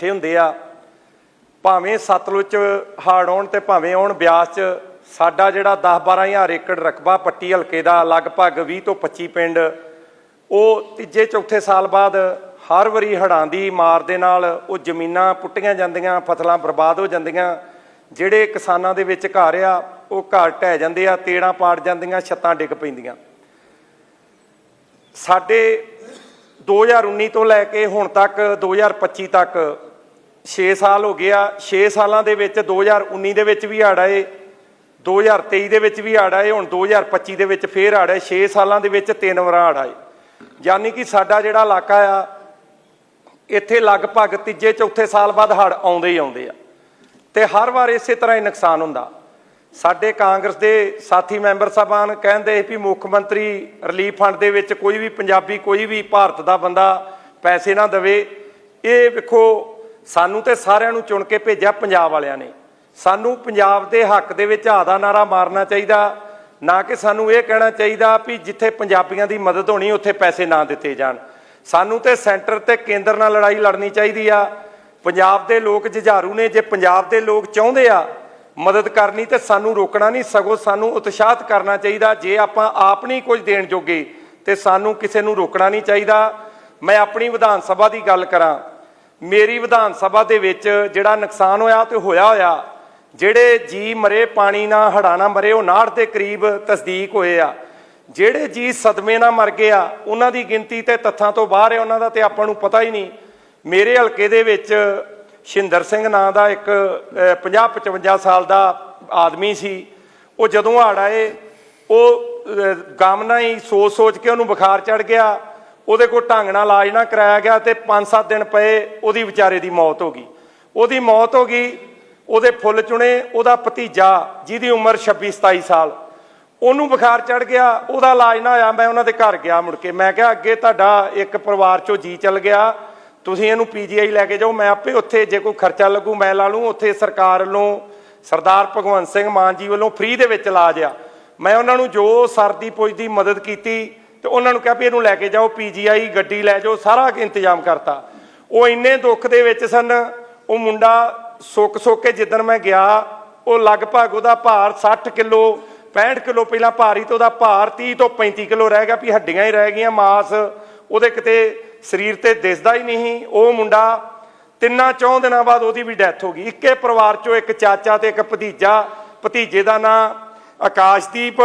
ਇਕੱਠੇ ਹੁੰਦੇ ਆ, ਭਾਵੇਂ ਸਤਲੁਜ ਚ ਹੜ੍ਹ ਆਉਣ ਤੇ ਭਾਵੇਂ ਆਉਣ ਬਿਆਸ ਚ, ਸਾਡਾ ਜਿਹੜਾ 10 12000 ਏਕੜ ਰਕਬਾ ਪੱਟੀ ਹਲਕੇ ਦਾ ਲਗਭਗ 20 ਤੋਂ 25 ਪਿੰਡ, ਉਹ ਤੀਜੇ ਚੌਥੇ ਸਾਲ ਬਾਅਦ ਹਰ ਵਾਰੀ ਹੜ੍ਹਾਂ ਦੀ ਮਾਰ ਦੇ ਨਾਲ ਉਹ ਜ਼ਮੀਨਾਂ ਪੁੱਟੀਆਂ ਜਾਂਦੀਆਂ, ਫਸਲਾਂ ਬਰਬਾਦ ਹੋ ਜਾਂਦੀਆਂ, ਜਿਹੜੇ ਕਿਸਾਨਾਂ ਦੇ ਵਿੱਚ ਘਰ ਆ, ਉਹ ਘਰ ਢਹਿ ਜਾਂਦੇ ਆ, ਤੇੜਾਂ ਪਾੜ ਜਾਂਦੀਆਂ, ਛੱਤਾਂ ਡਿੱਗ ਪੈਂਦੀਆਂ। ਸਾਡੇ 2019 ਤੋਂ ਲੈ ਕੇ ਹੁਣ ਤੱਕ 2025 ਤੱਕ 6 ਸਾਲ ਹੋ ਗਿਆ 6 ਸਾਲਾਂ ਦੇ ਵਿੱਚ 2019 ਦੇ ਵਿੱਚ ਵੀ ਹੜ ਆਏ 2023 ਦੇ ਵਿੱਚ ਵੀ ਹੜ੍ਹ ਆਏ, ਹੁਣ 2025 ਦੇ ਵਿੱਚ ਫੇਰ ਹੜ੍ਹ ਆਏ 6 ਸਾਲਾਂ ਦੇ ਵਿੱਚ ਤਿੰਨ ਵਾਰ ਹੜ ਆਏ। ਯਾਨੀ ਕਿ ਸਾਡਾ ਜਿਹੜਾ ਇਲਾਕਾ ਆ, ਇੱਥੇ ਲਗਭਗ ਤੀਜੇ, ਚੌਥੇ ਸਾਲ ਬਾਅਦ ਹੜ੍ਹ ਆਉਂਦੇ ਹੀ ਆਉਂਦੇ ਆ। ਤੇ ਹਰ ਵਾਰ ਇਸੇ ਤਰ੍ਹਾਂ ਹੀ ਨੁਕਸਾਨ ਹੁੰਦਾ। ਸਾਡੇ ਕਾਂਗਰਸ ਦੇ ਸਾਥੀ ਮੈਂਬਰ ਸਾਹਿਬਾਨ ਕਹਿੰਦੇ ਵੀ ਮੁੱਖ ਮੰਤਰੀ ਰਿਲੀਫ ਫੰਡ ਦੇ ਵਿੱਚ ਕੋਈ ਵੀ ਪੰਜਾਬੀ, ਕੋਈ ਵੀ ਭਾਰਤ ਦਾ ਬੰਦਾ ਪੈਸੇ ਨਾ ਦੇਵੇ। ਇਹ ਵੇਖੋ ਸਾਨੂੰ ਤੇ ਸਾਰਿਆਂ ਨੂੰ ਚੁਣ ਕੇ ਭੇਜਿਆ ਪੰਜਾਬ ਵਾਲਿਆਂ ਨੇ। ਸਾਨੂੰ ਪੰਜਾਬ ਦੇ ਹੱਕ ਦੇ ਵਿੱਚ ਆਦਾ ਨਾਰਾ ਮਾਰਨਾ ਚਾਹੀਦਾ, ਨਾ ਕਿ ਸਾਨੂੰ ਇਹ ਕਹਿਣਾ ਚਾਹੀਦਾ ਵੀ ਜਿੱਥੇ ਪੰਜਾਬੀਆਂ ਦੀ ਮਦਦ ਹੋਣੀ, ਉੱਥੇ ਪੈਸੇ ਨਾ ਦਿੱਤੇ ਜਾਣ। ਸਾਨੂੰ ਤੇ ਸੈਂਟਰ ਤੇ ਕੇਂਦਰ ਨਾਲ ਲੜਾਈ ਲੜਨੀ ਚਾਹੀਦੀ ਆ। ਪੰਜਾਬ ਦੇ ਲੋਕ ਜੁਝਾਰੂ ਨੇ, ਜੇ ਪੰਜਾਬ ਦੇ ਲੋਕ ਚਾਹੁੰਦੇ ਆ ਮਦਦ ਕਰਨੀ, ਤੇ ਸਾਨੂੰ ਰੋਕਣਾ ਨਹੀਂ, ਸਗੋਂ ਸਾਨੂੰ ਉਤਸ਼ਾਹਤ ਕਰਨਾ ਚਾਹੀਦਾ। ਜੇ ਆਪਾਂ ਆਪ ਨਹੀਂ ਕੁਝ ਦੇਣ ਜੋਗੇ, ਤੇ ਸਾਨੂੰ ਕਿਸੇ ਨੂੰ ਰੋਕਣਾ ਨਹੀਂ ਚਾਹੀਦਾ। ਮੈਂ ਆਪਣੀ ਵਿਧਾਨ ਸਭਾ ਦੀ ਗੱਲ ਕਰਾਂ ਮੇਰੀ ਵਿਧਾਨ ਸਭਾ ਦੇ ਵਿੱਚ ਜਿਹੜਾ ਨੁਕਸਾਨ ਹੋਇਆ ਤੇ ਹੋਇਆ ਹੋਇਆ, ਜਿਹੜੇ ਜੀ ਮਰੇ, ਪਾਣੀ ਨਾਲ ਹੜਾਣਾ ਮਰੇ, ਉਹ 69 ਦੇ ਕਰੀਬ ਤਸਦੀਕ ਹੋਏ ਆ। ਜਿਹੜੇ ਜੀ ਸਦਮੇ ਨਾਲ ਮਰ ਗਏ ਆ, ਉਹਨਾਂ ਦੀ ਗਿਣਤੀ ਤੇ ਤੱਥਾਂ ਤੋਂ ਬਾਹਰ ਹੈ, ਉਹਨਾਂ ਦਾ ਤੇ ਆਪਾਂ ਨੂੰ ਪਤਾ ਹੀ ਨਹੀਂ। ਮੇਰੇ ਹਲਕੇ ਦੇ ਵਿੱਚ ਸ਼ਿੰਦਰ ਸਿੰਘ ਨਾਂ ਦਾ ਇੱਕ 50 55 ਸਾਲ ਦਾ ਆਦਮੀ ਸੀ। ਉਹ ਜਦੋਂ ਹੜ ਆਏ, ਉਹ ਗਮ ਨਾਲ ਹੀ ਸੋਚ ਸੋਚ ਕੇ ਉਹਨੂੰ ਬੁਖਾਰ ਚੜ ਗਿਆ। ਉਹਦੇ ਕੋਲ ਢੰਗ ਨਾਲ ਇਲਾਜ ਨਾ ਕਰਾਇਆ ਗਿਆ ਤੇ 5-7 ਦਿਨ ਪਏ ਉਹਦੀ ਵਿਚਾਰੇ ਦੀ ਮੌਤ ਹੋ ਗਈ। ਉਹਦੀ ਮੌਤ ਹੋ ਗਈ, ਉਹਦੇ ਫੁੱਲ ਚੁਣੇ, ਉਹਦਾ ਭਤੀਜਾ ਜਿਹਦੀ ਉਮਰ 26-27 ਸਾਲ, ਉਹਨੂੰ ਬੁਖਾਰ ਚੜ ਗਿਆ, ਉਹਦਾ ਇਲਾਜ ਨਾ ਹੋਇਆ, ਮੈਂ ਉਹਨਾਂ ਦੇ ਘਰ ਗਿਆ ਮੁੜ ਕੇ। ਮੈਂ ਕਿਹਾ, ਅੱਗੇ ਤੁਹਾਡਾ ਇੱਕ ਪਰਿਵਾਰ ਚੋਂ ਜੀ ਚੱਲ ਗਿਆ, ਤੁਸੀਂ ਇਹਨੂੰ ਪੀਜੀਆਈ ਲੈ ਕੇ ਜਾਓ, ਮੈਂ ਆਪੇ ਉੱਥੇ ਜੇ ਕੋਈ ਖਰਚਾ ਲੱਗੂ, ਮੈਂ ਲਾ ਲੂੰ ਉੱਥੇ ਸਰਕਾਰ ਵੱਲੋਂ, ਸਰਦਾਰ ਭਗਵੰਤ ਸਿੰਘ ਮਾਨ ਜੀ ਵੱਲੋਂ ਫ੍ਰੀ ਦੇ ਵਿੱਚ ਇਲਾਜ ਆ। ਮੈਂ ਉਹਨਾਂ ਨੂੰ ਜੋ ਸਰਦੀ ਪੁੱਜਦੀ ਮਦਦ ਕੀਤੀ ਤੇ ਉਹਨਾਂ ਨੂੰ ਕਿਹਾ ਵੀ ਇਹਨੂੰ ਲੈ ਕੇ ਜਾਓ ਪੀਜੀਆਈ ਗੱਡੀ ਲੈ ਜਾਓ, ਸਾਰਾ ਇੰਤਜ਼ਾਮ ਕਰਤਾ। ਉਹ ਇੰਨੇ ਦੁੱਖ ਦੇ ਵਿੱਚ ਸਨ, ਉਹ ਮੁੰਡਾ ਸੁੱਕ ਸੁੱਕ ਕੇ ਜਿੱਦਣ ਮੈਂ ਗਿਆ, ਉਹ ਲਗਭਗ ਉਹਦਾ ਭਾਰ 60 ਕਿਲੋ 65 ਕਿਲੋ ਪਹਿਲਾਂ ਭਾਰੀ ਤੇ ਉਹਦਾ ਭਾਰ 30 ਤੋਂ 35 ਕਿਲੋ ਰਹਿ ਗਿਆ, ਵੀ ਹੱਡੀਆਂ ਹੀ ਰਹਿ ਗਈਆਂ ਮਾਸ, ਉਹਦੇ ਕਿਤੇ ਸਰੀਰ ਤੇ ਦਿਸਦਾ ਹੀ ਨਹੀਂ। ਉਹ ਮੁੰਡਾ ਤਿੰਨਾਂ ਚੌਂ ਦਿਨਾਂ ਬਾਅਦ ਉਹਦੀ ਵੀ ਡੈਥ ਹੋ ਗਈ। ਇੱਕੇ ਪਰਿਵਾਰ ਚੋਂ ਇੱਕ ਚਾਚਾ ਤੇ ਇੱਕ ਭਤੀਜਾ, ਭਤੀਜੇ ਦਾ ਨਾਂ ਆਕਾਸ਼ਦੀਪ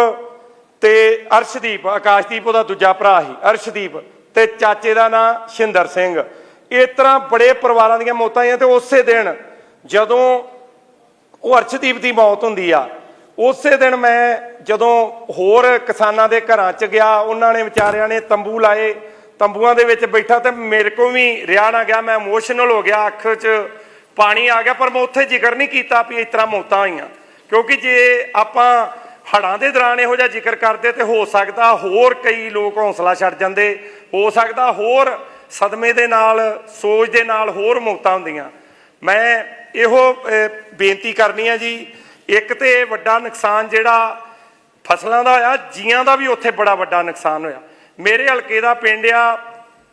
ਤੇ ਅਰਸ਼ਦੀਪ, ਆਕਾਸ਼ਦੀਪ ਉਹਦਾ ਦੂਜਾ ਭਰਾ ਸੀ, ਅਰਸ਼ਦੀਪ ਤੇ ਚਾਚੇ ਦਾ ਨਾਂ ਸ਼ਿੰਦਰ ਸਿੰਘ। ਇਸ ਤਰ੍ਹਾਂ ਬੜੇ ਪਰਿਵਾਰਾਂ ਦੀਆਂ ਮੌਤਾਂ ਆਈਆਂ ਤੇ ਉਸੇ ਦਿਨ ਜਦੋਂ ਉਹ ਅਰਸ਼ਦੀਪ ਦੀ ਮੌਤ ਹੁੰਦੀ ਆ, ਉਸੇ ਦਿਨ ਮੈਂ ਜਦੋਂ ਹੋਰ ਕਿਸਾਨਾਂ ਦੇ ਘਰਾਂ 'ਚ ਗਿਆ, ਉਹਨਾਂ ਨੇ ਵਿਚਾਰਿਆਂ ਨੇ ਤੰਬੂ ਲਾਏ, ਤੰਬੂਆਂ ਦੇ ਵਿੱਚ ਬੈਠਾ ਤੇ ਮੇਰੇ ਕੋ ਵੀ ਰਿਆ ਨਾ ਗਿਆ, ਮੈਂ ਇਮੋਸ਼ਨਲ ਹੋ ਗਿਆ, ਅੱਖ 'ਚ ਪਾਣੀ ਆ ਗਿਆ, ਪਰ ਮੈਂ ਉੱਥੇ ਜ਼ਿਕਰ ਨਹੀਂ ਕੀਤਾ ਵੀ ਇਸ ਤਰ੍ਹਾਂ ਮੌਤਾਂ ਆਈਆਂ ਕਿਉਂਕਿ ਜੇ ਆਪਾਂ ਹੜਾਂ ਦੇ ਦੌਰਾਨ ਇਹੋ ਜਿਹਾ ਜ਼ਿਕਰ ਕਰਦੇ ਤੇ ਹੋ ਸਕਦਾ ਹੋਰ ਕਈ ਲੋਕ ਹੌਸਲਾ ਛੱਡ ਜਾਂਦੇ, ਹੋ ਸਕਦਾ ਹੋਰ ਸਦਮੇ ਦੇ ਨਾਲ, ਸੋਚ ਦੇ ਨਾਲ ਹੋਰ ਮੌਤਾਂ ਹੁੰਦੀਆਂ। ਮੈਂ ਇਹੋ ਬੇਨਤੀ ਕਰਨੀ ਆ ਜੀ, ਇੱਕ ਤੇ ਵੱਡਾ ਨੁਕਸਾਨ ਜਿਹੜਾ ਫਸਲਾਂ ਦਾ ਹੋਇਆ, ਜੀਆਂ ਦਾ ਵੀ ਉੱਥੇ ਬੜਾ ਵੱਡਾ ਨੁਕਸਾਨ ਹੋਇਆ। ਮੇਰੇ ਹਲਕੇ ਦਾ ਪਿੰਡ ਆ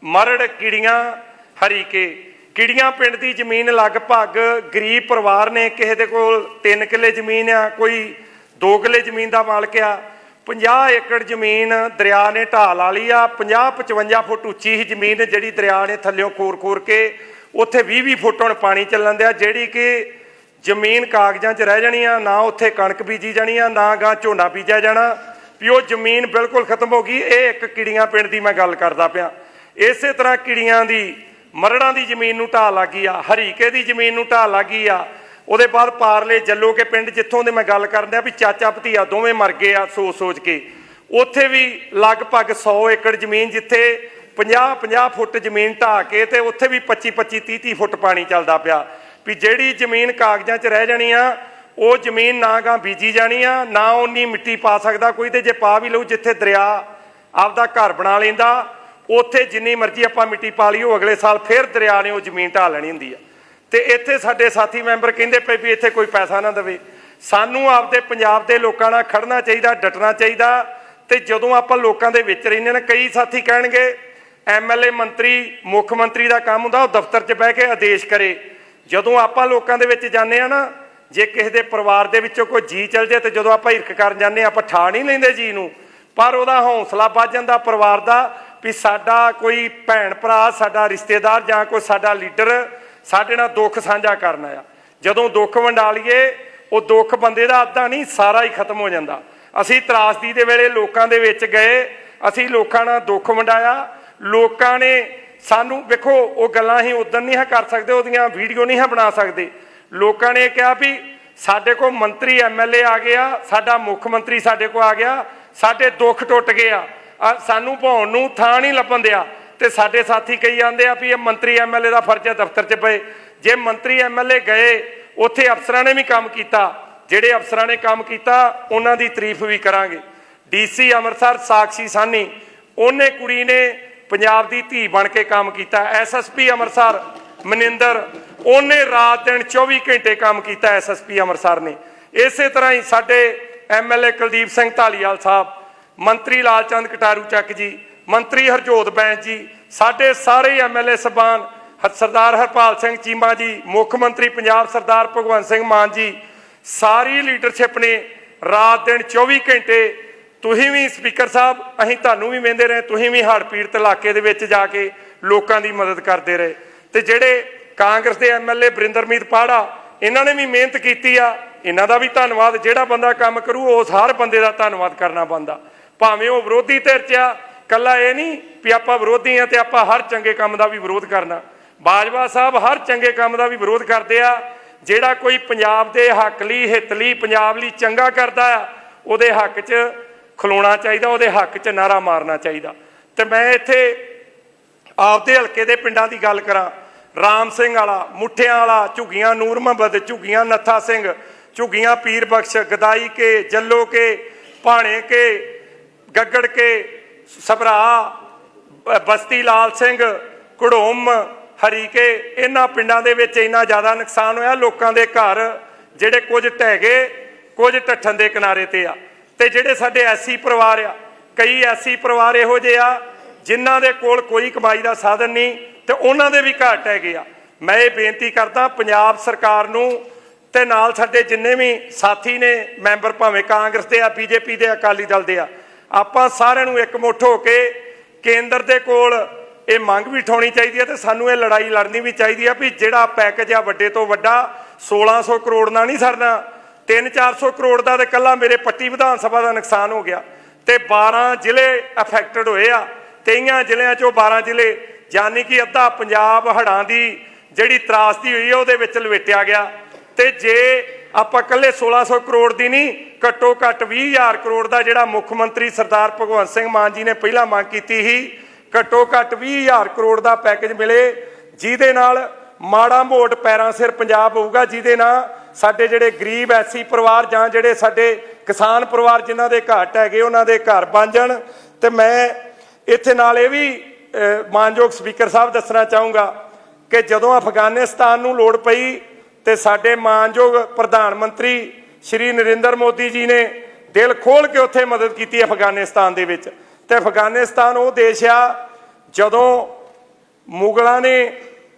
ਮਰੜ, ਕੀੜੀਆਂ, ਹਰੀਕੇ। ਕੀੜੀਆਂ ਪਿੰਡ ਦੀ ਜ਼ਮੀਨ ਲਗਭਗ ਗਰੀਬ ਪਰਿਵਾਰ ਨੇ, ਕਿਸੇ ਦੇ ਕੋਲ 3 ਕਿੱਲੇ ਜ਼ਮੀਨ ਆ, ਕੋਈ 2 ਕਿੱਲੇ ਜ਼ਮੀਨ ਦਾ ਮਾਲਕ ਆ। 50 ਏਕੜ ਜ਼ਮੀਨ ਦਰਿਆ ਨੇ ਢਾਹ ਲਾ ਲਈ ਆ। 50 55 ਫੁੱਟ ਉੱਚੀ ਹੀ ਜ਼ਮੀਨ ਜਿਹੜੀ ਦਰਿਆ ਨੇ ਥੱਲਿਓਂ ਖੋਰ-ਖੋਰ ਕੇ ਉੱਥੇ 20-20 ਫੁੱਟ ਹੁਣ ਪਾਣੀ ਚੱਲਣ ਦਿਆ, ਜਿਹੜੀ ਕਿ ਜ਼ਮੀਨ ਕਾਗਜ਼ਾਂ 'ਚ ਰਹਿ ਜਾਣੀ ਆ। ਨਾ ਉੱਥੇ ਕਣਕ ਬੀਜੀ ਜਾਣੀ ਆ, ਨਾ ਗਾਂ ਝੋਨਾ ਬੀਜਿਆ ਜਾਣਾ। ਵੀ ਉਹ ਜ਼ਮੀਨ ਬਿਲਕੁਲ ਖਤਮ ਹੋ ਗਈ। ਇਹ ਇੱਕ ਕਿੜੀਆਂ ਪਿੰਡ ਦੀ ਮੈਂ ਗੱਲ ਕਰਦਾ ਪਿਆ। ਇਸੇ ਤਰ੍ਹਾਂ ਕਿੜੀਆਂ ਦੀ, ਮਰੜਾਂ ਦੀ ਜ਼ਮੀਨ ਨੂੰ ਢਾਹ ਲੱਗੀ ਆ। ਹਰੀਕੇ ਦੀ ਜ਼ਮੀਨ ਨੂੰ ਢਾਹ ਲੱਗੀ ਆ। ਉਹਦੇ ਬਾਅਦ ਪਾਰਲੇ ਜੱਲੋ ਕੇ ਪਿੰਡ ਜਿੱਥੋਂ ਦੇ ਮੈਂ ਗੱਲ ਕਰਨ ਵੀ ਚਾਚਾ ਭਤੀਆ ਦੋਵੇਂ ਮਰ ਗਏ ਆ ਸੋਚ ਸੋਚ ਕੇ। ਉੱਥੇ ਵੀ ਲਗਭਗ 100 ਏਕੜ ਜ਼ਮੀਨ ਜਿੱਥੇ 50 50 ਫੁੱਟ ਜ਼ਮੀਨ ਢਾਹ ਕੇ ਤੇ ਉੱਥੇ ਵੀ 25 25 30 30 ਫੁੱਟ ਪਾਣੀ ਚੱਲਦਾ ਪਿਆ। ਵੀ ਜਿਹੜੀ ਜ਼ਮੀਨ ਕਾਗਜ਼ਾਂ 'ਚ ਰਹਿ ਜਾਣੀ ਆ, ਉਹ ਜ਼ਮੀਨ ਨਾ ਗਾਂ ਬੀਜੀ ਜਾਣੀ ਆ, ਨਾ ਉਨੀ ਮਿੱਟੀ ਪਾ ਸਕਦਾ ਕੋਈ ਤੇ ਜੇ ਪਾ ਵੀ ਲਊ ਜਿੱਥੇ ਦਰਿਆ ਆਪਦਾ ਘਰ ਬਣਾ ਲੈਂਦਾ, ਉੱਥੇ ਜਿੰਨੀ ਮਰਜ਼ੀ ਆਪਾਂ ਮਿੱਟੀ ਪਾ ਲਈ ਉਹ ਅਗਲੇ ਸਾਲ ਫਿਰ ਦਰਿਆ ਨੇ ਉਹ ਜ਼ਮੀਨ ਢਾਹ ਲੈਣੀ ਹੁੰਦੀ ਆ। ਤੇ ਇੱਥੇ ਸਾਡੇ ਸਾਥੀ ਮੈਂਬਰ ਕਹਿੰਦੇ ਪਏ ਵੀ ਇੱਥੇ ਕੋਈ ਪੈਸਾ ਨਾ ਦੇਵੇ। ਸਾਨੂੰ ਆਪਦੇ ਪੰਜਾਬ ਦੇ ਲੋਕਾਂ ਨਾਲ ਖੜਨਾ ਚਾਹੀਦਾ ਡਟਣਾ ਚਾਹੀਦਾ ਤੇ ਜਦੋਂ ਆਪਾਂ ਲੋਕਾਂ ਦੇ ਵਿੱਚ ਰਹਿੰਦੇ ਨੇ ਕਈ ਸਾਥੀ ਕਹਿਣਗੇ ਐਮਐਲਏ ਮੰਤਰੀ ਮੁੱਖ ਮੰਤਰੀ ਦਾ ਕੰਮ ਹੁੰਦਾ ਉਹ ਦਫ਼ਤਰ 'ਚ ਬਹਿ ਕੇ ਆਦੇਸ਼ ਕਰੇ। ਜਦੋਂ ਆਪਾਂ ਲੋਕਾਂ ਦੇ ਵਿੱਚ ਜਾਂਦੇ ਆ ਨਾ ਜੇ ਕਿਸੇ ਦੇ ਪਰਿਵਾਰ ਦੇ ਵਿੱਚੋਂ ਕੋਈ ਜੀ ਚਲ ਜੇ ਤੇ ਜਦੋਂ ਆਪਾਂ ਹਿਰਕ ਕਰਨ ਜਾਂਦੇ ਹਾਂ, ਆਪਾਂ ਠਾ ਨਹੀਂ ਲੈਂਦੇ ਜੀ ਨੂੰ। ਪਰ ਉਹਦਾ ਹੌਸਲਾ ਵੱਧ ਜਾਂਦਾ ਪਰਿਵਾਰ ਦਾ ਵੀ ਸਾਡਾ ਕੋਈ ਭੈਣ ਭਰਾ ਸਾਡਾ ਰਿਸ਼ਤੇਦਾਰ ਜਾਂ ਕੋਈ ਸਾਡਾ ਲੀਡਰ ਸਾਡੇ ਨਾਲ ਦੁੱਖ ਸਾਂਝਾ ਕਰਨਾ ਆ ਜਦੋਂ ਦੁੱਖ ਵੰਡਾਲੀਏ ਉਹ ਦੁੱਖ ਬੰਦੇ ਦਾ ਅੱਧਾ ਨਹੀਂ, ਸਾਰਾ ਹੀ ਖਤਮ ਹੋ ਜਾਂਦਾ। ਅਸੀਂ ਤਰਾਸਦੀ ਦੇ ਵੇਲੇ ਲੋਕਾਂ ਦੇ ਵਿੱਚ ਗਏ, ਅਸੀਂ ਲੋਕਾਂ ਨਾਲ ਦੁੱਖ ਵੰਡਾਇਆ। ਲੋਕਾਂ ਨੇ ਸਾਨੂੰ, ਵੇਖੋ, ਉਹ ਗੱਲਾਂ ਅਸੀਂ ਉਦੋਂ ਨਹੀਂ ਹਾਂ ਕਰ ਸਕਦੇ, ਉਹਦੀਆਂ ਵੀਡੀਓ ਨਹੀਂ ਹਾਂ ਬਣਾ ਸਕਦੇ। ਲੋਕਾਂ ਨੇ ਕਿਹਾ ਵੀ ਸਾਡੇ ਕੋਲ ਮੰਤਰੀ ਐਮਐਲਏ ਆ ਗਿਆ, ਸਾਡਾ ਮੁੱਖ ਮੰਤਰੀ ਸਾਡੇ ਕੋਲ ਆ ਗਿਆ, ਸਾਡੇ ਦੁੱਖ ਟੁੱਟ ਗਏ ਆ। ਸਾਨੂੰ ਭਾਉਣ ਨੂੰ ਥਾਂ ਨਹੀਂ ਲੱਭਣ ਦਿਆ। ਤੇ ਸਾਡੇ ਸਾਥੀ ਕਈ ਜਾਂਦੇ ਆ ਵੀ ਇਹ ਮੰਤਰੀ ਐਮਐਲਏ ਦਾ ਫਰਜ਼ ਹੈ ਦਫ਼ਤਰ 'ਚ ਪਏ। ਜੇ ਮੰਤਰੀ ਐਮਐਲਏ ਗਏ, ਉੱਥੇ ਅਫਸਰਾਂ ਨੇ ਵੀ ਕੰਮ ਕੀਤਾ। ਜਿਹੜੇ ਅਫਸਰਾਂ ਨੇ ਕੰਮ ਕੀਤਾ, ਉਹਨਾਂ ਦੀ ਤਾਰੀਫ ਵੀ ਕਰਾਂਗੇ। ਡੀਸੀ ਅੰਮ੍ਰਿਤਸਰ, ਸਾਕਸ਼ੀ ਸਾਨੀ ਉਹਨੇ ਕੁੜੀ ਨੇ ਪੰਜਾਬ ਦੀ ਧੀ ਬਣ ਕੇ ਕੰਮ ਕੀਤਾ। ਐਸਐਸਪੀ ਅੰਮ੍ਰਿਤਸਰ, ਮਨਿੰਦਰ, ਉਹਨੇ ਰਾਤ ਦਿਨ 24 ਘੰਟੇ ਕੰਮ ਕੀਤਾ ਐਸਐਸਪੀ ਅੰਮ੍ਰਿਤਸਰ ਨੇ। ਇਸੇ ਤਰ੍ਹਾਂ ਹੀ ਸਾਡੇ ਐਮਐਲਏ ਕੁਲਦੀਪ ਸਿੰਘ ਢਾਲੀਵਾਲ ਸਾਹਿਬ, ਮੰਤਰੀ ਲਾਲਚੰਦ ਕਟਾਰੂ ਚੱਕ ਜੀ ਮੰਤਰੀ ਹਰਜੋਤ ਬੈਂਸ ਜੀ, ਸਾਡੇ ਸਾਰੇ ਐਮਐਲਏ ਸਬਾਨ ਸਰਦਾਰ ਹਰਪਾਲ ਸਿੰਘ ਚੀਮਾ ਜੀ, ਮੁੱਖ ਮੰਤਰੀ ਪੰਜਾਬ ਸਰਦਾਰ ਭਗਵੰਤ ਸਿੰਘ ਮਾਨ ਜੀ, ਸਾਰੀ ਲੀਡਰਸ਼ਿਪ ਨੇ ਰਾਤ ਦਿਨ 24 ਘੰਟੇ ਤੁਸੀਂ ਵੀ ਸਪੀਕਰ ਸਾਹਿਬ, ਅਸੀਂ ਤੁਹਾਨੂੰ ਵੀ ਵੇਂਦੇ ਰਹੇ, ਤੁਸੀਂ ਵੀ ਹੜ੍ਹ ਪੀੜਤ ਇਲਾਕੇ ਦੇ ਵਿੱਚ ਜਾ ਕੇ ਲੋਕਾਂ ਦੀ ਮਦਦ ਕਰਦੇ ਰਹੇ। ਤੇ ਜਿਹੜੇ ਕਾਂਗਰਸ ਦੇ ਐਮਐਲਏ ਬਰਿੰਦਰਮੀਤ ਪਾੜਾ, ਇਹਨਾਂ ਨੇ ਵੀ ਮਿਹਨਤ ਕੀਤੀ ਆ, ਇਹਨਾਂ ਦਾ ਵੀ ਧੰਨਵਾਦ, ਜਿਹੜਾ ਬੰਦਾ ਕੰਮ ਕਰੂ, ਉਸ ਹਰ ਬੰਦੇ ਦਾ ਧੰਨਵਾਦ ਕਰਨਾ ਬੰਦਾ ਭਾਵੇਂ ਉਹ ਵਿਰੋਧੀ ਧਿਰ ਚ ਆ ਕੱਲਾ ਇਹ ਨਹੀਂ ਵੀ ਆਪਾਂ ਵਿਰੋਧੀ ਆ ਤੇ ਆਪਾਂ ਹਰ ਚੰਗੇ ਕੰਮ ਦਾ ਵੀ ਵਿਰੋਧ ਕਰਨਾ। ਬਾਜਵਾ ਸਾਹਿਬ ਹਰ ਚੰਗੇ ਕੰਮ ਦਾ ਵੀ ਵਿਰੋਧ ਕਰਦੇ ਆ। ਜਿਹੜਾ ਕੋਈ ਪੰਜਾਬ ਦੇ ਹੱਕ ਲਈ, ਹਿੱਤ ਲਈ, ਪੰਜਾਬ ਲਈ ਚੰਗਾ ਕਰਦਾ ਆ, ਉਹਦੇ ਹੱਕ 'ਚ ਖਲੋਣਾ ਚਾਹੀਦਾ, ਉਹਦੇ ਹੱਕ 'ਚ ਨਾਰਾ ਮਾਰਨਾ ਚਾਹੀਦਾ। ਤੇ ਮੈਂ ਇੱਥੇ ਆਪਦੇ ਹਲਕੇ ਦੇ ਪਿੰਡਾਂ ਦੀ ਗੱਲ ਕਰਾਂ। ਰਾਮ ਸਿੰਘ ਵਾਲਾ, ਮੁੱਠਿਆਂ ਵਾਲਾ, ਝੁੱਗੀਆਂ ਨੂਰ ਮੁਹੰਮਦ, ਝੁੱਗੀਆਂ ਨੱਥਾ ਸਿੰਘ, ਝੁੱਗੀਆਂ ਪੀਰ ਬਖਸ਼, ਗਦਾਈ ਕੇ, ਜੱਲੋ ਕੇ, ਭਾਣੇ ਕੇ, ਗੱਗੜ ਕੇ ਸਭਰਾ ਬ- ਬਸਤੀ ਲਾਲ ਸਿੰਘ, ਘੜੋਮ, ਹਰੀਕੇ, ਇਹਨਾਂ ਪਿੰਡਾਂ ਦੇ ਵਿੱਚ ਇੰਨਾ ਜ਼ਿਆਦਾ ਨੁਕਸਾਨ ਹੋਇਆ, ਲੋਕਾਂ ਦੇ ਘਰ ਜਿਹੜੇ ਕੁਝ ਢਹਿ ਗਏ, ਕੁਝ ਢੱਠਣ ਦੇ ਕਿਨਾਰੇ ਤੇ ਆ। ਤੇ ਜਿਹੜੇ ਸਾਡੇ ਐਸੀ ਪਰਿਵਾਰ ਆ, ਕਈ ਐਸੀ ਪਰਿਵਾਰ ਇਹੋ ਜਿਹੇ ਆ, ਜਿਨ੍ਹਾਂ ਦੇ ਕੋਲ ਕੋਈ ਕਮਾਈ ਦਾ ਸਾਧਨ ਨਹੀਂ, ਤੇ ਉਹਨਾਂ ਦੇ ਵੀ ਘਰ ਟਹਿ ਗਏ ਆ। ਮੈਂ ਇਹ ਬੇਨਤੀ ਕਰਦਾ, ਪੰਜਾਬ ਸਰਕਾਰ ਨੂੰ ਤੇ ਨਾਲ ਸਾਡੇ ਜਿੰਨੇ ਵੀ ਸਾਥੀ ਨੇ, ਮੈਂਬਰ ਭਾਵੇਂ ਕਾਂਗਰਸ ਦੇ ਆ, ਬੀਜੇਪੀ ਦੇ ਅਕਾਲੀ ਦਲ ਦੇ ਆ ਆਪਾਂ ਸਾਰਿਆਂ ਨੂੰ ਇੱਕ ਮੁੱਠ ਹੋ ਕੇ ਕੇਂਦਰ ਦੇ ਕੋਲ ਇਹ ਮੰਗ ਵੀ ਉਠਾਉਣੀ ਚਾਹੀਦੀ ਹੈ ਤੇ ਸਾਨੂੰ ਇਹ ਲੜਾਈ ਲੜਨੀ ਵੀ ਚਾਹੀਦੀ ਹੈ ਵੀ ਜਿਹੜਾ ਪੈਕੇਜ ਆ ਵੱਡੇ ਤੋਂ ਵੱਡਾ 1600 ਕਰੋੜ ਨਾਲ ਨਹੀਂ ਸਰਨਾ 3-400 ਕਰੋੜ ਦਾ ਤੇ ਕੱਲਾ ਮੇਰੇ ਪੱਟੀ ਵਿਧਾਨ ਸਭਾ ਦਾ ਨੁਕਸਾਨ ਹੋ ਗਿਆ ਤੇ 12 ਜ਼ਿਲ੍ਹੇ ਅਫੈਕਟਡ ਹੋਏ ਆ, ਤੇਈਆਂ ਜ਼ਿਲ੍ਹਿਆਂ ਚੋਂ 12 ਜ਼ਿਲ੍ਹੇ ਯਾਨੀ ਕਿ ਅੱਧਾ ਪੰਜਾਬ ਹੜ੍ਹਾਂ ਦੀ ਜਿਹੜੀ ਤਰਾਸਦੀ ਹੋਈ ਹੈ ਉਹਦੇ ਵਿੱਚ ਲਵੇਟਿਆ ਗਿਆ ਤੇ ਜੇ ਆਪਾਂ ਕੱਲੇ 1600 ਕਰੋੜ ਦੀ ਨਹੀਂ, ਘੱਟੋ ਘੱਟ 20000 ਕਰੋੜ ਦਾ ਜਿਹੜਾ ਮੁੱਖ ਮੰਤਰੀ ਸਰਦਾਰ ਭਗਵੰਤ ਸਿੰਘ ਮਾਨ ਜੀ ਨੇ ਪਹਿਲਾਂ ਮੰਗ ਕੀਤੀ ਸੀ, ਘੱਟੋ ਘੱਟ 20000 ਕਰੋੜ ਦਾ ਪੈਕੇਜ ਮਿਲੇ, ਜਿਹਦੇ ਨਾਲ ਮਾੜਾ ਮੋਟ ਪੈਰਾਂ ਸਿਰ ਪੰਜਾਬ ਹੋਊਗਾ, ਜਿਹਦੇ ਨਾਲ ਸਾਡੇ ਜਿਹੜੇ ਗਰੀਬ ਐਸੀ ਪਰਿਵਾਰ ਜਾਂ ਜਿਹੜੇ ਸਾਡੇ ਕਿਸਾਨ ਪਰਿਵਾਰ ਜਿਨ੍ਹਾਂ ਦੇ ਘਾਟ ਹੈਗੇ, ਉਹਨਾਂ ਦੇ ਘਰ ਬਣ ਜਾਣ। ਤੇ ਮੈਂ ਇੱਥੇ ਨਾਲ ਇਹ ਵੀ ਮਾਨਯੋਗ ਸਪੀਕਰ ਸਾਹਿਬ ਦੱਸਣਾ ਚਾਹੂੰਗਾ ਕਿ ਜਦੋਂ ਅਫਗਾਨਿਸਤਾਨ ਨੂੰ ਲੋੜ ਪਈ ਤੇ ਸਾਡੇ ਮਾਨਯੋਗ ਪ੍ਰਧਾਨ ਮੰਤਰੀ ਸ਼੍ਰੀ ਨਰਿੰਦਰ ਮੋਦੀ ਜੀ ਨੇ ਦਿਲ ਖੋਲ ਕੇ ਉੱਥੇ ਮਦਦ ਕੀਤੀ ਅਫਗਾਨਿਸਤਾਨ ਦੇ ਵਿੱਚ। ਤੇ ਅਫਗਾਨਿਸਤਾਨ ਉਹ ਦੇਸ਼ ਆ ਜਦੋਂ ਮੁਗਲਾਂ ਨੇ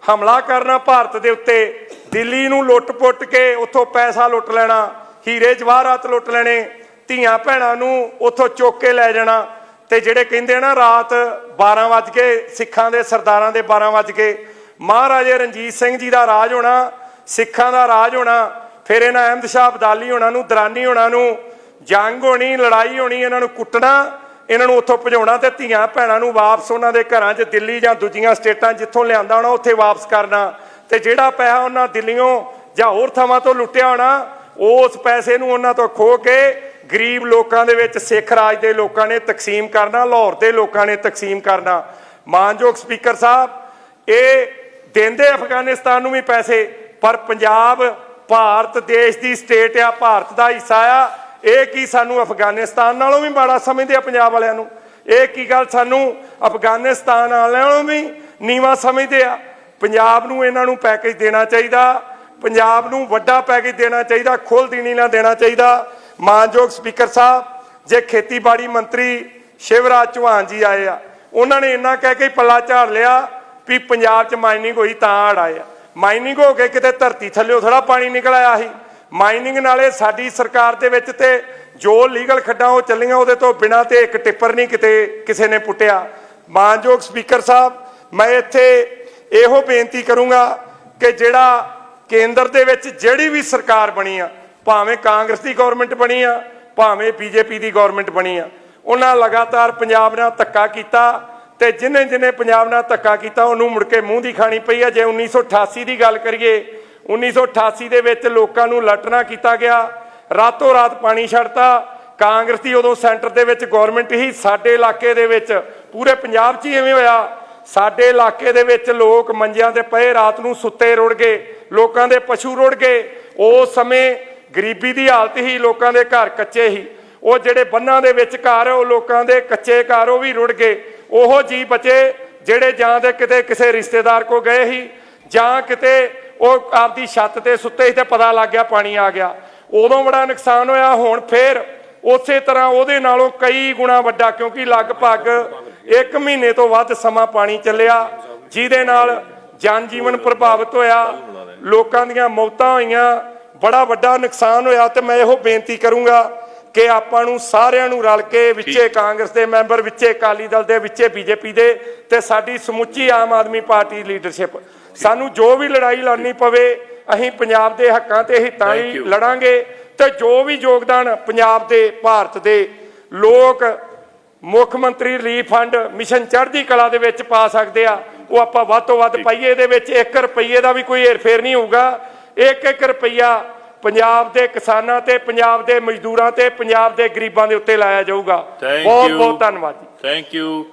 ਹਮਲਾ ਕਰਨਾ ਭਾਰਤ ਦੇ ਉੱਤੇ, ਦਿੱਲੀ ਨੂੰ ਲੁੱਟ-ਪੁੱਟ ਕੇ ਉੱਥੋਂ ਪੈਸਾ ਲੁੱਟ ਲੈਣਾ, ਹੀਰੇ ਜਵਾਹਰਾਤ ਲੁੱਟ ਲੈਣੇ, ਧੀਆਂ ਭੈਣਾਂ ਨੂੰ ਉੱਥੋਂ ਚੁੱਕ ਕੇ ਲੈ ਜਾਣਾ ਤੇ ਜਿਹੜੇ ਕਹਿੰਦੇ ਆ ਨਾ ਰਾਤ 12 ਵਜ ਕੇ ਸਿੱਖਾਂ ਦੇ ਸਰਦਾਰਾਂ ਦੇ 12 ਵਜ ਕੇ, ਮਹਾਰਾਜੇ ਰਣਜੀਤ ਸਿੰਘ ਜੀ ਦਾ ਰਾਜ ਹੋਣਾ ਸਿੱਖਾਂ ਦਾ ਰਾਜ ਹੋਣਾ, ਫਿਰ ਇਹਨਾਂ ਅਹਿਮਦ ਸ਼ਾਹ ਅਬਦਾਲੀ ਹੋਣਾ ਨੂੰ, ਦਰਾਨੀ ਹੋਣਾ ਨੂੰ, ਜੰਗ ਹੋਣੀ, ਲੜਾਈ ਹੋਣੀ, ਇਹਨਾਂ ਨੂੰ ਕੁੱਟਣਾ, ਇਹਨਾਂ ਨੂੰ ਉੱਥੋਂ ਭਜਾਉਣਾ ਤੇ ਧੀਆਂ ਭੈਣਾਂ ਨੂੰ ਵਾਪਸ ਉਹਨਾਂ ਦੇ ਘਰਾਂ 'ਚ ਦਿੱਲੀ ਜਾਂ ਦੂਜੀਆਂ ਸਟੇਟਾਂ ਜਿੱਥੋਂ ਲਿਆਂਦਾ ਹੋਣਾ, ਉੱਥੇ ਵਾਪਸ ਕਰਨਾ। ਤੇ ਜਿਹੜਾ ਪੈਸਾ ਉਹਨਾਂ ਦਿੱਲੀੋਂ ਜਾਂ ਹੋਰ ਥਾਵਾਂ ਤੋਂ ਲੁੱਟਿਆ ਹੋਣਾ, ਉਸ ਪੈਸੇ ਨੂੰ ਉਹਨਾਂ ਤੋਂ ਖੋ ਕੇ ਗਰੀਬ ਲੋਕਾਂ ਦੇ ਵਿੱਚ, ਸਿੱਖ ਰਾਜ ਦੇ ਲੋਕਾਂ ਨੇ ਤਕਸੀਮ ਕਰਨਾ, ਲਾਹੌਰ ਦੇ ਲੋਕਾਂ ਨੇ ਤਕਸੀਮ ਕਰਨਾ। ਮਾਨਯੋਗ ਸਪੀਕਰ ਸਾਹਿਬ, ਇਹ ਦਿੰਦੇ ਅਫਗਾਨਿਸਤਾਨ ਨੂੰ ਵੀ ਪੈਸੇ ਪਰ ਪੰਜਾਬ ਭਾਰਤ ਦੇਸ਼ ਦੀ ਸਟੇਟ ਆ, ਭਾਰਤ ਦਾ ਹਿੱਸਾ ਆ। ਇਹ ਕੀ ਸਾਨੂੰ ਅਫਗਾਨਿਸਤਾਨ ਨਾਲੋਂ ਵੀ ਮਾੜਾ ਸਮਝਦੇ ਆ ਪੰਜਾਬ ਵਾਲਿਆਂ ਨੂੰ? ਇਹ ਕੀ ਗੱਲ ਸਾਨੂੰ ਅਫਗਾਨਿਸਤਾਨ ਵਾਲਿਆਂ ਨੂੰ ਵੀ ਨੀਵਾ ਸਮਝਦੇ ਆ? ਪੰਜਾਬ ਨੂੰ ਇਹਨਾਂ ਨੂੰ ਪੈਕੇਜ ਦੇਣਾ ਚਾਹੀਦਾ। ਪੰਜਾਬ ਨੂੰ ਵੱਡਾ ਪੈਕੇਜ ਦੇਣਾ ਚਾਹੀਦਾ ਖੁੱਲ ਦੇਣੀ ਨਾ ਦੇਣਾ ਚਾਹੀਦਾ। ਮਾਨਯੋਗ ਸਪੀਕਰ ਸਾਹਿਬ, ਜੇ ਖੇਤੀਬਾੜੀ ਮੰਤਰੀ ਸ਼ਿਵਰਾਜ ਚੌਹਾਨ ਜੀ ਆਏ ਆ, ਉਹਨਾਂ ਨੇ ਇੰਨਾ ਕਹਿ ਕੇ ਪੱਲਾ ਝਾੜ ਲਿਆ ਵੀ ਪੰਜਾਬ 'ਚ ਮਾਈਨਿੰਗ ਹੋਈ ਤਾਂ ਹੜ ਆਏ ਆ। ਮਾਈਨਿੰਗ ਹੋ ਕੇ ਕਿਤੇ ਧਰਤੀ ਥੱਲੇੋਂ ਥੋੜਾ ਪਾਣੀ ਨਿਕਲ ਆਇਆ ਸੀ। ਮਾਈਨਿੰਗ ਨਾਲੇ ਸਾਡੀ ਸਰਕਾਰ ਦੇ ਵਿੱਚ ਤੇ ਜੋ ਲੀਗਲ ਖੱਡਾਂ ਉਹ ਚੱਲੀਆਂ, ਉਹਦੇ ਤੋਂ ਬਿਨਾਂ ਤੇ ਇੱਕ ਟਿੱਪਰ ਨਹੀਂ ਕਿਤੇ ਕਿਸੇ ਨੇ ਪੁੱਟਿਆ। ਮਾਨਯੋਗ ਸਪੀਕਰ ਸਾਹਿਬ, ਮੈਂ ਇੱਥੇ ਇਹੋ ਬੇਨਤੀ ਕਰੂੰਗਾ ਕਿ ਜਿਹੜਾ ਕੇਂਦਰ ਦੇ ਵਿੱਚ ਜਿਹੜੀ ਵੀ ਸਰਕਾਰ ਬਣੀ ਆ, ਭਾਵੇਂ ਕਾਂਗਰਸ ਦੀ ਗਵਰਨਮੈਂਟ ਬਣੀ ਆ, ਭਾਵੇਂ ਬੀਜੇਪੀ ਦੀ ਗਵਰਨਮੈਂਟ ਬਣੀ ਆ, ਉਹਨਾਂ ਲਗਾਤਾਰ ਪੰਜਾਬ ਨਾਲ ਧੱਕਾ ਕੀਤਾ। ਤੇ ਜਿਨੇ ਜਿਨੇ ਪੰਜਾਬ ਨਾਲ ਧੱਕਾ ਕੀਤਾ, ਉਹਨੂੰ ਮੁੜ ਕੇ ਮੂੰਹ ਦੀ ਖਾਣੀ ਪਈ ਆ। ਜੇ 1988 ਦੀ ਗੱਲ ਕਰੀਏ 1988 ਦੇ ਵਿੱਚ ਲੋਕਾਂ ਨੂੰ ਲਟਣਾ ਕੀਤਾ ਗਿਆ, ਰਾਤੋਂ ਰਾਤ ਪਾਣੀ ਛੱਡਤਾ। ਕਾਂਗਰਸ ਦੀ ਉਦੋਂ ਸੈਂਟਰ ਦੇ ਵਿੱਚ ਗਵਰਨਮੈਂਟ ਹੀ ਸਾਡੇ ਇਲਾਕੇ ਦੇ ਵਿੱਚ, ਪੂਰੇ ਪੰਜਾਬ 'ਚ ਹੀ ਐਵੇਂ ਹੋਇਆ। ਸਾਡੇ ਇਲਾਕੇ ਦੇ ਵਿੱਚ ਲੋਕ ਮੰਜਿਆਂ ਤੇ ਪਏ, ਰਾਤ ਨੂੰ ਸੁੱਤੇ ਰੁੜ ਗਏ, ਲੋਕਾਂ ਦੇ ਪਸ਼ੂ ਰੁੜ ਗਏ। ਉਸ ਸਮੇਂ ਗਰੀਬੀ ਦੀ ਹਾਲਤ ਹੀ ਲੋਕਾਂ ਦੇ ਘਰ ਕੱਚੇ ਹੀ ਉਹ ਜਿਹੜੇ ਬੰਨਾਂ ਦੇ ਵਿੱਚ ਘਰ ਉਹ ਲੋਕਾਂ ਦੇ ਕੱਚੇ ਘਰ, ਉਹ ਵੀ ਰੁੜ ਗਏ। ਉਹ ਜੀ ਬਚੇ ਜਿਹੜੇ ਜਾਂ ਤੇ ਕਿਤੇ ਕਿਸੇ ਰਿਸ਼ਤੇਦਾਰ ਕੋ ਗਏ ਸੀ, ਜਾਂ ਕਿਤੇ ਉਹ ਆਪਦੀ ਛੱਤ ਤੇ ਸੁੱਤੇ ਸੀ ਤੇ ਪਤਾ ਲੱਗ ਗਿਆ ਪਾਣੀ ਆ ਗਿਆ। ਉਦੋਂ ਬੜਾ ਨੁਕਸਾਨ ਹੋਇਆ, ਹੁਣ ਫੇਰ ਉਸੇ ਤਰ੍ਹਾਂ ਉਹਦੇ ਨਾਲੋਂ ਕਈ ਗੁਣਾ ਵੱਡਾ, ਕਿਉਂਕਿ ਲਗਭਗ 1 ਮਹੀਨੇ ਤੋਂ ਵੱਧ ਸਮਾਂ ਪਾਣੀ ਚੱਲਿਆ, ਜਿਹਦੇ ਨਾਲ ਜਨ ਜੀਵਨ ਪ੍ਰਭਾਵਿਤ ਹੋਇਆ, ਲੋਕਾਂ ਦੀਆਂ ਮੌਤਾਂ ਹੋਈਆਂ, ਬੜਾ ਵੱਡਾ ਨੁਕਸਾਨ ਹੋਇਆ ਤੇ ਮੈਂ ਇਹੋ ਬੇਨਤੀ ਕਰੂੰਗਾ ਕਿ ਆਪਾਂ ਨੂੰ ਸਾਰਿਆਂ ਨੂੰ ਰਲ ਕੇ ਵਿੱਚੇ ਕਾਂਗਰਸ ਦੇ ਮੈਂਬਰ ਵਿੱਚੇ ਅਕਾਲੀ ਦਲ ਦੇ ਵਿੱਚੇ ਬੀਜੇਪੀ ਦੇ ਤੇ ਸਾਡੀ ਸਮੁੱਚੀ ਆਮ ਆਦਮੀ ਪਾਰਟੀ ਲੀਡਰਸ਼ਿਪ ਸਾਨੂੰ ਜੋ ਵੀ ਲੜਾਈ ਲੜਨੀ ਪਵੇ ਅਸੀਂ ਪੰਜਾਬ ਦੇ ਹੱਕਾਂ ਤੇ ਹਿੱਤਾਂ Thank ਲਈ you. ਲੜਾਂਗੇ ਤੇ ਜੋ ਵੀ ਯੋਗਦਾਨ ਪੰਜਾਬ ਦੇ ਭਾਰਤ ਦੇ ਲੋਕ ਮੁੱਖ ਮੰਤਰੀ ਰਿਲੀਫ ਫੰਡ ਮਿਸ਼ਨ ਚੜ੍ਹਦੀ ਕਲਾ ਦੇ ਵਿੱਚ ਪਾ ਸਕਦੇ ਆ ਉਹ ਆਪਾਂ ਵੱਧ ਤੋਂ ਵੱਧ ਪਾਈਏ ਇਹਦੇ ਵਿੱਚ 1 ਰੁਪਈਏ ਦਾ ਵੀ ਕੋਈ ਹੇਰਫੇਰ ਨਹੀਂ ਹੋਊਗਾ। 1-1 ਰੁਪਈਆ ਪੰਜਾਬ ਦੇ ਕਿਸਾਨਾਂ ਤੇ ਪੰਜਾਬ ਦੇ ਮਜ਼ਦੂਰਾਂ ਤੇ ਪੰਜਾਬ ਦੇ ਗਰੀਬਾਂ ਦੇ ਉੱਤੇ ਲਾਇਆ ਜਾਊਗਾ। ਬਹੁਤ. ਬਹੁਤ ਧੰਨਵਾਦ ਜੀ। Thank you